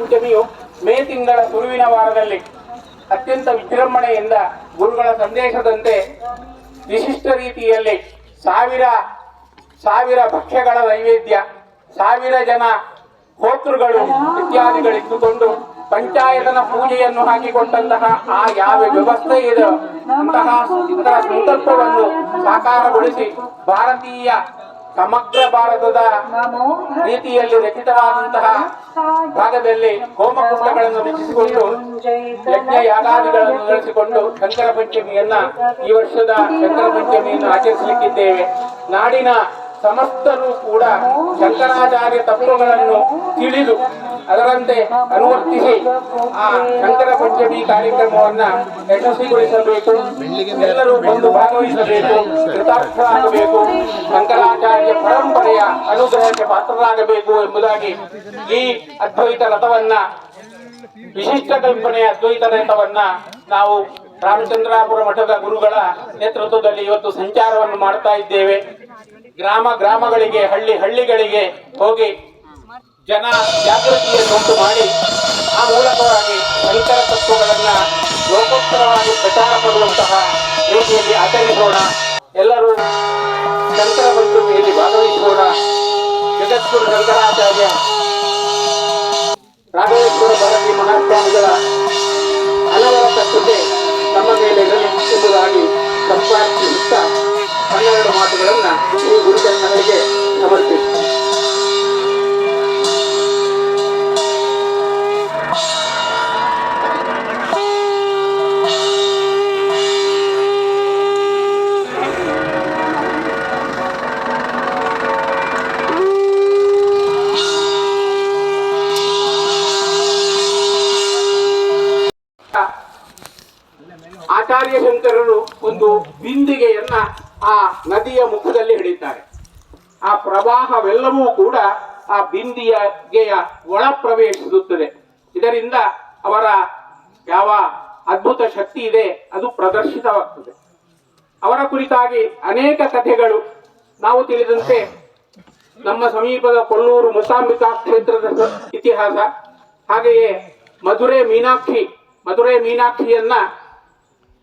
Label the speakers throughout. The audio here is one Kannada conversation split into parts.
Speaker 1: ಪಂಚಮಿಯು ಮೇ ತಿಂಗಳ ಗುರುವಿನ ವಾರದಲ್ಲಿ ಅತ್ಯಂತ ವಿಜೃಂಭಣೆಯಿಂದ ಗುರುಗಳ ಸಂದೇಶದಂತೆ ವಿಶಿಷ್ಟ ರೀತಿಯಲ್ಲಿ ಸಾವಿರ ಸಾವಿರ ಭಕ್ಷ್ಯಗಳ ನೈವೇದ್ಯ, ಸಾವಿರ ಜನ ಹೋತೃಗಳು ಇತ್ಯಾದಿಗಳಿದ್ದುಕೊಂಡು ಪಂಚಾಯತನ ಪೂಜೆಯನ್ನು ಹಾಕಿಕೊಂಡಂತಹ ಆ ಯಾವ ವ್ಯವಸ್ಥೆ ಇದೆ ಅಂತಹ ಸಂಕಲ್ಪವನ್ನು ಸಾಕಾರಗೊಳಿಸಿ ಭಾರತೀಯ ಸಮಗ್ರ ಭಾರತದ ರೀತಿಯಲ್ಲಿ ರಚಿತವಾದಂತಹ ಭಾಗದಲ್ಲಿ ಹೋಮಕುಂಡಗಳನ್ನು ರಚಿಸಿಕೊಂಡು ಯಜ್ಞ ಯಾಗಾದಿಗಳನ್ನು ನಡೆಸಿಕೊಂಡು ಶಂಕರ ಪಂಚಮಿಯನ್ನ ಈ ವರ್ಷದ ಶಂಕರ ಪಂಚಮಿಯನ್ನು ಆಚರಿಸಲಿಕ್ಕಿದ್ದೇವೆ. ನಾಡಿನ ಸಮಸ್ತರು ಕೂಡ ಶಂಕರಾಚಾರ್ಯ ತತ್ವಗಳನ್ನು ತಿಳಿದು ಅದರಂತೆ ಅನುವರ್ತಿಸಿ ಆ ಶಂಕರ ಪಂಚಮಿ ಕಾರ್ಯಕ್ರಮವನ್ನ ಯಶಸ್ವಿಗೊಳಿಸಬೇಕು. ಎಲ್ಲರೂ ಬಂದು ಭಾಗವಹಿಸಬೇಕು ಕೃತಾರ್ಥರಾಗಬೇಕು. ಪರಂಪರೆಯ ಅನುಗ್ರಹಕ್ಕೆ ಪಾತ್ರರಾಗಬೇಕು ಎಂಬುದಾಗಿ ಈ ಅದ್ವೈತ ರಥವನ್ನ, ವಿಶಿಷ್ಟ ಕಲ್ಪನೆಯ ಅದ್ವೈತ ರಥವನ್ನ ನಾವು ರಾಮಚಂದ್ರಾಪುರ ಮಠದ ಗುರುಗಳ ನೇತೃತ್ವದಲ್ಲಿ ಇವತ್ತು ಸಂಚಾರವನ್ನು ಮಾಡ್ತಾ ಇದ್ದೇವೆ. ಗ್ರಾಮ ಗ್ರಾಮಗಳಿಗೆ, ಹಳ್ಳಿ ಹಳ್ಳಿಗಳಿಗೆ ಹೋಗಿ ಜನ ಜಾಗೃತಿಯನ್ನುಂಟು ಮಾಡಿ ಆ ಮೂಲಕವಾಗಿ ಶಂಕರ ತತ್ವಗಳನ್ನ ಲೋಕೋತ್ತರವಾಗಿ ಪ್ರಚಾರ ಪಡುವಂತಹ ರೀತಿಯಲ್ಲಿ ಆಚರಿಸೋಣ. ಎಲ್ಲರೂ ಶಂಕರ ಪಂಚಮಿಯಲ್ಲಿ ಭಾಗವಹಿಸೋಣ ಜಗದ್ಗುರು ಶಂಕರಾಚಾರ್ಯ ರಾಘವೇಶ್ವರ ಭಾರತಿ ಮಹಾಸ್ವಾಮಿಗಳ ಅನವರತ ಕೃತೆ ನಮ್ಮ ಮೇಲೆ ಎಂಬುದಾಗಿ ಸಂಪಾದಿಸುತ್ತಾ ಹನ್ನೆರಡು ಮಾತುಗಳನ್ನು ಈ ಗುರುಜನಗಳಿಗೆ ಸಮರ್ಪಿಸಿ. ಆಚಾರ್ಯ ಶಂಕರರು ಒಂದು ಬಿಂದಿಗೆಯನ್ನ ಆ ನದಿಯ ಮುಖದಲ್ಲಿ ಹಿಡಿತಾರೆ ಆ ಪ್ರವಾಹವೆಲ್ಲವೂ ಕೂಡ ಆ ಬಿಂದಿಗೆಯ ಒಳ ಪ್ರವೇಶಿಸುತ್ತದೆ. ಇದರಿಂದ ಅವರ ಯಾವ ಅದ್ಭುತ ಶಕ್ತಿ ಇದೆ, ಅದು ಪ್ರದರ್ಶಿತವಾಗ್ತದೆ. ಅವರ ಕುರಿತಾಗಿ ಅನೇಕ ಕಥೆಗಳು ನಾವು ತಿಳಿದಂತೆ ನಮ್ಮ ಸಮೀಪದ ಕೊಲ್ಲೂರು ಮುಸಾಂಬಿಕಾ ಕ್ಷೇತ್ರದ ಇತಿಹಾಸ, ಹಾಗೆಯೇ ಮಧುರೆ ಮೀನಾಕ್ಷಿ, ಮಧುರೆ ಮೀನಾಕ್ಷಿಯನ್ನ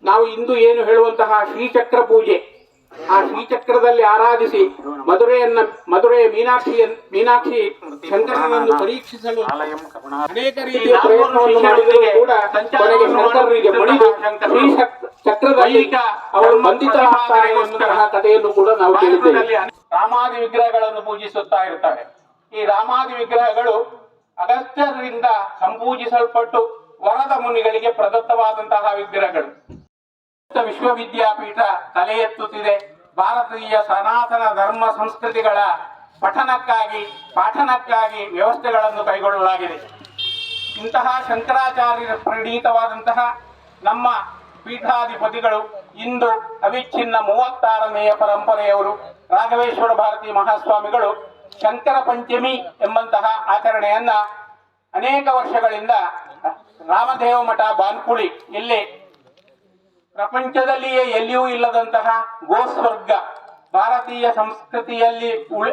Speaker 1: ನಾವು ಇಂದು ಏನು ಹೇಳುವಂತಹ ಶ್ರೀಚಕ್ರ ಪೂಜೆ. ಆ ಶ್ರೀಚಕ್ರದಲ್ಲಿ ಆರಾಧಿಸಿ ಮಧುರೆಯನ್ನ ಮಧುರೆಯ ಮೀನಾಕ್ಷಿ ಮೀನಾಕ್ಷಿ ಶಂಕರನನ್ನು ಪರೀಕ್ಷಿಸಲು ಅನೇಕ ರೀತಿಯ ಪ್ರಯತ್ನವನ್ನು ಮಾಡಿದರೂ ಕೂಡ ಕೊನೆಗೆ ಶಂಕರರಿಗೆ ಮಣಿದು ಶ್ರೀ ಶಕ್- ಚಕ್ರದಲ್ಲಿ ಅವರು ಬಂಧಿತರಾಗ್ತಾರೆ ಎನ್ನುವಂತಹ ಕಥೆಯನ್ನು ಕೂಡ ನಾವು ಕೇಳಿದ್ದೇವೆ. ರಾಮಾದಿ ವಿಗ್ರಹಗಳನ್ನು ಪೂಜಿಸುತ್ತಾ ಇರ್ತಾರೆ ಈ ರಾಮಾದಿ ವಿಗ್ರಹಗಳು ಅಗಸ್ತ್ಯರಿಂದ ಸಂಪೂಜಿಸಲ್ಪಟ್ಟು ವರದ ಮುನಿಗಳಿಗೆ ಪ್ರದತ್ತವಾದಂತಹ ವಿಗ್ರಹಗಳು. ವಿಶ್ವವಿದ್ಯಾಪೀಠ ತಲೆ ಎತ್ತುತ್ತಿದೆ. ಭಾರತೀಯ ಸನಾತನ ಧರ್ಮ ಸಂಸ್ಕೃತಿಗಳ ಪಠನಕ್ಕಾಗಿ, ಪಾಠನಕ್ಕಾಗಿ ವ್ಯವಸ್ಥೆಗಳನ್ನು ಕೈಗೊಳ್ಳಲಾಗಿದೆ. ಇಂತಹ ಶಂಕರಾಚಾರ್ಯರ ಪ್ರಣೀತವಾದಂತಹ ನಮ್ಮ ಪೀಠಾಧಿಪತಿಗಳು ಇಂದು ಅವಿಚ್ಛಿನ್ನ ಮೂವತ್ತಾರನೆಯ ಪರಂಪರೆಯವರು ರಾಘವೇಶ್ವರ ಭಾರತಿ ಮಹಾಸ್ವಾಮಿಗಳು ಶಂಕರ ಪಂಚಮಿ ಎಂಬಂತಹ ಆಚರಣೆಯನ್ನ ಅನೇಕ ವರ್ಷಗಳಿಂದ ರಾಮದೇವ ಮಠ ಬಾನ್ಕುಳಿ, ಇಲ್ಲಿ ಪ್ರಪಂಚದಲ್ಲಿಯೇ ಎಲ್ಲಿಯೂ ಇಲ್ಲದಂತಹ ಗೋಸ್ವರ್ಗ, ಭಾರತೀಯ ಸಂಸ್ಕೃತಿಯಲ್ಲಿ ಉಳಿ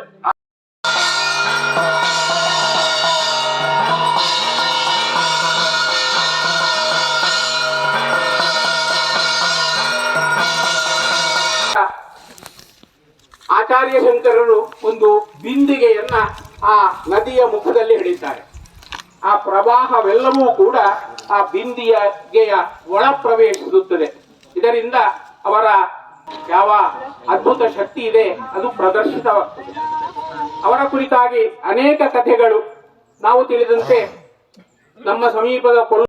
Speaker 1: ಆಚಾರ್ಯ ಶಂಕರರು ಒಂದು ಬಿಂದಿಗೆಯನ್ನ ಆ ನದಿಯ ಮುಖದಲ್ಲಿ ಹಿಡಿತಾರೆ ಆ ಪ್ರವಾಹವೆಲ್ಲವೂ ಕೂಡ ಆ ಬಿಂದಿಗೆಯ ಒಳ ಪ್ರವೇಶಿಸುತ್ತದೆ ಇದರಿಂದ ಅವರ ಯಾವ ಅದ್ಭುತ ಶಕ್ತಿ ಇದೆ ಅದು ಪ್ರದರ್ಶಿತವಾಗ್ತದೆ. ಅವರ ಕುರಿತಾಗಿ ಅನೇಕ ಕಥೆಗಳು ನಾವು ತಿಳಿದಂತೆ ನಮ್ಮ ಸಮೀಪದ ಕೊಲ್ಲ